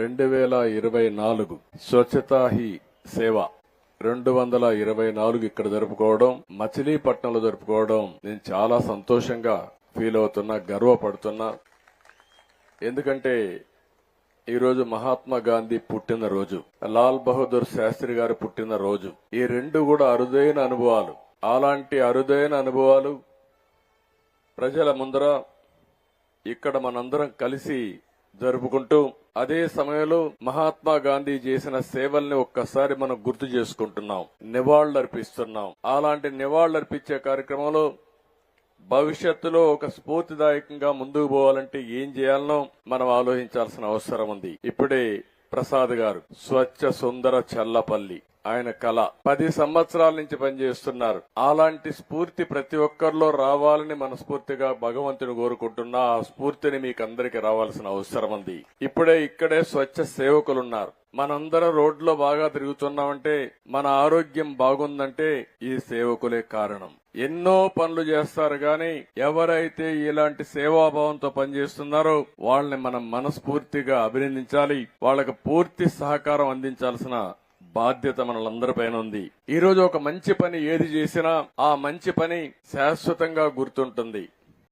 రెండు వేల ఇరవై నాలుగు స్వచ్ఛతా హీ సేవ. రెండు వందల ఇరవై నాలుగు ఇక్కడ జరుపుకోవడం మచిలీపట్నంలో జరుపుకోవడం నేను చాలా సంతోషంగా ఫీల్ అవుతున్నా గర్వపడుతున్నా. ఎందుకంటే ఈరోజు మహాత్మా గాంధీ పుట్టిన రోజు లాల్ బహదూర్ శాస్త్రి గారు పుట్టిన రోజు ఈ రెండు కూడా అరుదైన అనుభవాలు. అలాంటి అరుదైన అనుభవాలు ప్రజల ముందర ఇక్కడ మనందరం కలిసి జరుపుకుంటూ అదే సమయంలో మహాత్మా గాంధీ చేసిన సేవల్ని ఒక్కసారి మనం గుర్తు చేసుకుంటున్నాం. నివాళులర్పిస్తున్నాం. అలాంటి నివాళులర్పించే కార్యక్రమంలో భవిష్యత్తులో ఒక స్ఫూర్తిదాయకంగా ముందుకు పోవాలంటే ఏం చేయాలనో మనం ఆలోచించాల్సిన అవసరం ఉంది. ఇప్పుడే ప్రసాద్ గారు. స్వచ్ఛ సుందర చల్లపల్లి. ఆయన కళ. పది సంవత్సరాల నుంచి పనిచేస్తున్నారు. అలాంటి స్ఫూర్తి ప్రతి ఒక్కరిలో రావాలని మనస్ఫూర్తిగా భగవంతుని కోరుకుంటున్నా. ఆ స్ఫూర్తిని మీకు అందరికి రావాల్సిన అవసరం ఉంది. ఇప్పుడే ఇక్కడే స్వచ్ఛ సేవకులున్నారు. మనందరం రోడ్లో బాగా తిరుగుతున్నామంటే మన ఆరోగ్యం బాగుందంటే ఈ సేవకులే కారణం. ఎన్నో పనులు చేస్తారు గాని ఎవరైతే ఇలాంటి సేవాభావంతో పనిచేస్తున్నారో వాళ్ళని మనం మనస్ఫూర్తిగా అభినందించాలి. వాళ్ళకు పూర్తి సహకారం అందించాల్సిన బాధ్యత మనలందరిపైన ఉంది. ఈ రోజు ఒక మంచి పని ఏది చేసినా ఆ మంచి పని శాశ్వతంగా గుర్తుంటుంది.